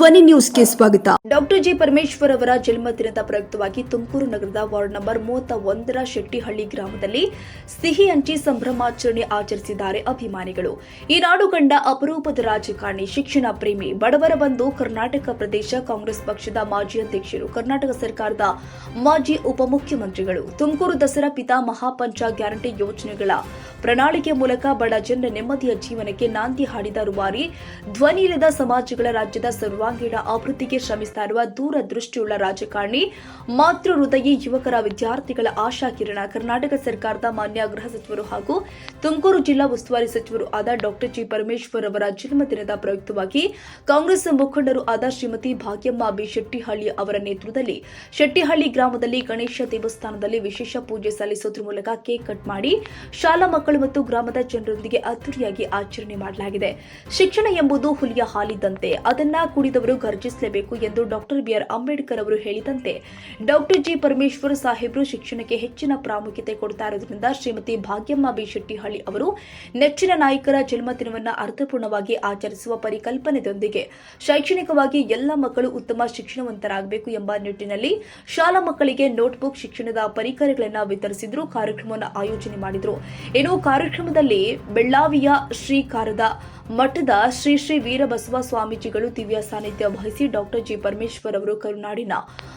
ಧ್ವನಿ ನ್ಯೂಸ್ಗೆ ಸ್ವಾಗತ. ಡಾಕ್ಟರ್ ಜಿ ಪರಮೇಶ್ವರ್ ಅವರ ಜನ್ಮದಿನದ ಪ್ರಯುಕ್ತವಾಗಿ ತುಮಕೂರು ನಗರದ ವಾರ್ಡ್ ನಂಬರ್ ಮೂವತ್ತ ಒಂದರ ಶೆಟ್ಟಿಹಳ್ಳಿ ಗ್ರಾಮದಲ್ಲಿ ಸಿಹಿ ಹಂಚಿ ಸಂಭ್ರಮಾಚರಣೆ ಆಚರಿಸಿದ್ದಾರೆ ಅಭಿಮಾನಿಗಳು. ಈ ನಾಡು ಕಂಡ ಅಪರೂಪದ ರಾಜಕಾರಣಿ, ಶಿಕ್ಷಣ ಪ್ರೇಮಿ, ಬಡವರ ಬಂಧು, ಕರ್ನಾಟಕ ಪ್ರದೇಶ ಕಾಂಗ್ರೆಸ್ ಪಕ್ಷದ ಮಾಜಿ ಅಧ್ಯಕ್ಷರು, ಕರ್ನಾಟಕ ಸರ್ಕಾರದ ಮಾಜಿ ಉಪಮುಖ್ಯಮಂತ್ರಿಗಳು, ತುಮಕೂರು ದಸರಾ ಪಿತಾ ಮಹಾಪಂಚ ಗ್ಯಾರಂಟಿ ಯೋಜನೆಗಳ ಪ್ರಣಾಳಿಕೆ ಮೂಲಕ ಬಡ ಜನರ ನೆಮ್ಮದಿಯ ಜೀವನಕ್ಕೆ ನಾಂದಿ ಹಾಡಿದ ರುವಾರಿ ಧ್ವನಿ ಇಲ್ಲದ ಸಮಾಜಗಳ ರಾಜ್ಯದ ಸರ್ವಾಂಗೀಣ ಅಭಿವೃದ್ಧಿಗೆ ಶ್ರಮಿಸ್ತಾ ಇರುವ ದೂರದೃಷ್ಟಿಯುಳ್ಳ ರಾಜಕಾರಣಿ, ಮಾತೃ ಹೃದಯಿ ಯುವಕರ ವಿದ್ಯಾರ್ಥಿಗಳ ಆಶಾ ಕಿರಣ, ಕರ್ನಾಟಕ ಸರ್ಕಾರದ ಮಾನ್ಯ ಗೃಹ ಸಚಿವರು ಹಾಗೂ ತುಮಕೂರು ಜಿಲ್ಲಾ ಉಸ್ತುವಾರಿ ಸಚಿವರು ಆದ ಡಾಕ್ಟರ್ ಜಿ ಪರಮೇಶ್ವರ್ ಅವರ ಜನ್ಮದಿನದ ಪ್ರಯುಕ್ತವಾಗಿ ಕಾಂಗ್ರೆಸ್ ಮುಖಂಡರು ಆದ ಶ್ರೀಮತಿ ಭಾಗ್ಯಮ್ಮ ಬಿ ಶೆಟ್ಟಿಹಳ್ಳಿ ಅವರ ನೇತೃತ್ವದಲ್ಲಿ ಶೆಟ್ಟಿಹಳ್ಳಿ ಗ್ರಾಮದಲ್ಲಿ ಗಣೇಶ ದೇವಸ್ಥಾನದಲ್ಲಿ ವಿಶೇಷ ಪೂಜೆ ಸಲ್ಲಿಸೋದ್ರ ಮೂಲಕ ಕೇಕ್ ಕಟ್ ಮಾಡಿ ಶಾಲಾ ಮಕ್ಕಳು ಮತ್ತು ಗ್ರಾಮದ ಜನರೊಂದಿಗೆ ಅದ್ದೂರಿಯಾಗಿ ಆಚರಣೆ ಮಾಡಲಾಗಿದೆ. ಶಿಕ್ಷಣ ಎಂಬುದು ಹುಲಿಯ ಹಾಲಿದ್ದಂತೆ, ಅದನ್ನ ಕುಡಿದವರು ಗರ್ಜಿಸಲೇಬೇಕು ಎಂದು ಡಾಕ್ಟರ್ ಬಿಆರ್ ಅಂಬೇಡ್ಕರ್ ಅವರು ಹೇಳಿದಂತೆ ಡಾಕ್ಟರ್ ಜಿ ಪರಮೇಶ್ವರ್ ಸಾಹೇಬರು ಶಿಕ್ಷಣಕ್ಕೆ ಹೆಚ್ಚಿನ ಪ್ರಾಮುಖ್ಯತೆ ಕೊಡ್ತಾ ಇರೋದ್ರಿಂದ ಶ್ರೀಮತಿ ಭಾಗ್ಯಮ್ಮ ಬಿ ಶೆಟ್ಟಿಹಳ್ಳಿ ಅವರು ನೆಚ್ಚಿನ ನಾಯಕರ ಜನ್ಮದಿನವನ್ನು ಅರ್ಥಪೂರ್ಣವಾಗಿ ಆಚರಿಸುವ ಪರಿಕಲ್ಪನೆಯೊಂದಿಗೆ ಶೈಕ್ಷಣಿಕವಾಗಿ ಎಲ್ಲ ಮಕ್ಕಳು ಉತ್ತಮ ಶಿಕ್ಷಣವಂತರಾಗಬೇಕು ಎಂಬ ನಿಟ್ಟಿನಲ್ಲಿ ಶಾಲಾ ಮಕ್ಕಳಿಗೆ ನೋಟ್ಬುಕ್ ಶಿಕ್ಷಣದ ಪರಿಕರಗಳನ್ನು ವಿತರಿಸಿದ್ರು, ಕಾರ್ಯಕ್ರಮವನ್ನು ಆಯೋಜನೆ ಮಾಡಿದ್ರು. ಇನ್ನು ಕಾರ್ಯಕ್ರಮದಲ್ಲಿ ಬೆಳ್ಳಾವಿಯ ಶ್ರೀಕಾರದ ಮಠದ ಶ್ರೀ ಶ್ರೀ ವೀರಬಸವ ಸ್ವಾಮೀಜಿಗಳು ದಿವ್ಯ ವಹಿಸಿ ಡಾಕ್ಟರ್ ಜಿ ಪರಮೇಶ್ವರ್ ಅವರು ಕರುನಾಡಿನ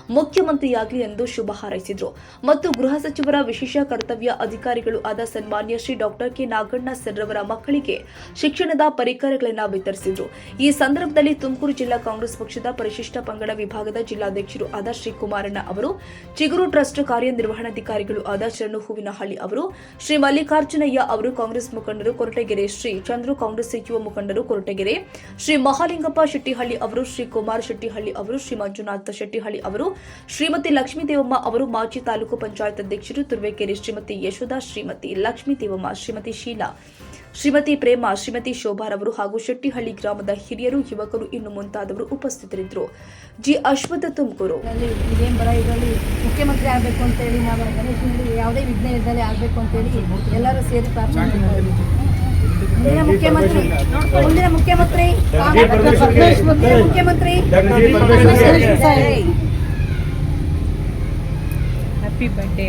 ಮುಖ್ಯಮಂತ್ರಿಯಾಗಲಿ ಎಂದು ಶುಭ ಹಾರೈಸಿದರು. ಮತ್ತು ಗೃಹ ಸಚಿವರ ವಿಶೇಷ ಕರ್ತವ್ಯ ಅಧಿಕಾರಿಗಳು ಆದ ಸನ್ಮಾನ್ಯ ಶ್ರೀ ಡಾಕ್ಟರ್ ಕೆ ನಾಗಣ್ಣ ಸರ್ರವರ ಮಕ್ಕಳಿಗೆ ಶಿಕ್ಷಣದ ಪರಿಕರಗಳನ್ನು ವಿತರಿಸಿದರು. ಈ ಸಂದರ್ಭದಲ್ಲಿ ತುಮಕೂರು ಜಿಲ್ಲಾ ಕಾಂಗ್ರೆಸ್ ಪಕ್ಷದ ಪರಿಶಿಷ್ಟ ಪಂಗಡ ವಿಭಾಗದ ಜಿಲ್ಲಾಧ್ಯಕ್ಷರು ಆದ ಶ್ರೀ ಕುಮಾರಣ್ಣ ಅವರು, ಚಿಗುರು ಟ್ರಸ್ಟ್ ಕಾರ್ಯನಿರ್ವಹಣಾಧಿಕಾರಿಗಳು ಆದ ಶರಣು ಹೂವಿನಹಳ್ಳಿ ಅವರು, ಶ್ರೀ ಮಲ್ಲಿಕಾರ್ಜುನಯ್ಯ ಅವರು ಕಾಂಗ್ರೆಸ್ ಮುಖಂಡರು ಕೊರಟಗೆರೆ, ಶ್ರೀ ಚಂದ್ರು ಕಾಂಗ್ರೆಸ್ ಸಚಿವ ಮುಖಂಡರು ಕೊರಟಗೆರೆ, ಶ್ರೀ ಮಹಾಲಿಂಗಪ್ಪ ಶೆಟ್ಟಿಹಳ್ಳಿ ಅವರು ಶ್ರೀ ಕುಮಾರ್ ಶೆಟ್ಟಿಹಳ್ಳಿ ಅವರು ಶ್ರೀ ಮಂಜುನಾಥ ಶೆಟ್ಟಿಹಳ್ಳಿ ಅವರು, ಶ್ರೀಮತಿ ಲಕ್ಷ್ಮೀ ದೇವಮ್ಮ ಅವರು, ಮಾಜಿ ತಾಲೂಕು ಪಂಚಾಯತ್ ಅಧ್ಯಕ್ಷರು ತುರುವೇಕೆರೆ ಶ್ರೀಮತಿ ಯಶೋಧ, ಶ್ರೀಮತಿ ಲಕ್ಷ್ಮೀ ದೇವಮ್ಮ, ಶ್ರೀಮತಿ ಶೀಲಾ, ಶ್ರೀಮತಿ ಪ್ರೇಮ, ಶ್ರೀಮತಿ ಶೋಭಾರವರು ಹಾಗೂ ಶೆಟ್ಟಿಹಳ್ಳಿ ಗ್ರಾಮದ ಹಿರಿಯರು, ಯುವಕರು ಇನ್ನು ಮುಂತಾದವರು ಉಪಸ್ಥಿತರಿದ್ದರು. ಜಿ ಅಶ್ವಥ ತುಮಕೂರು. ಇದರಲ್ಲಿ ಮುಖ್ಯಮಂತ್ರಿ ಆಗಬೇಕು ಅಂತೇಳಿ ನಾವು ಯಾವುದೇ ವಿಘ್ನ ಇದ್ದಲ್ಲಿ ಆಗಬೇಕು ಅಂತೇಳಿ ಎಲ್ಲರೂ ಸೇರಿ ಪ್ರಾರ್ಥನೆ. ಮುಂದಿನ ಮುಖ್ಯಮಂತ್ರಿ ಮುಂದಿನ ಮುಖ್ಯಮಂತ್ರಿ ಮುಂದಿನ ಮುಖ್ಯಮಂತ್ರಿ ಹ್ಯಾಪಿ ಬರ್ಡೇ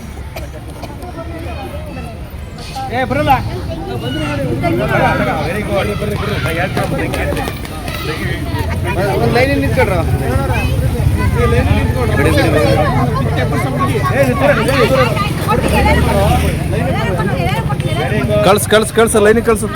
ಎಲ್ಲರೂ ಬರಲ್ಲ ಎಲ್ಲರೂ ಕೊಟ್ಟಿಗೆ, ಎಲ್ಲರೂ ಕೊಟ್ಟಿಗೆ, ಲೈನ್ ಕೊಟ್ಟಿಗೆ. ಕಳ್ಸ್ ಕಳ್ಸ್ ಕಳ್ಸ ಲೈನ್ ಕಳ್ಸು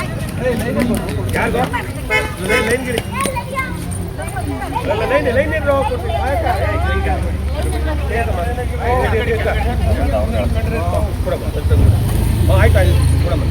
ಆಯ್ತು ಆಯ್ತು ಮೇಡಮ್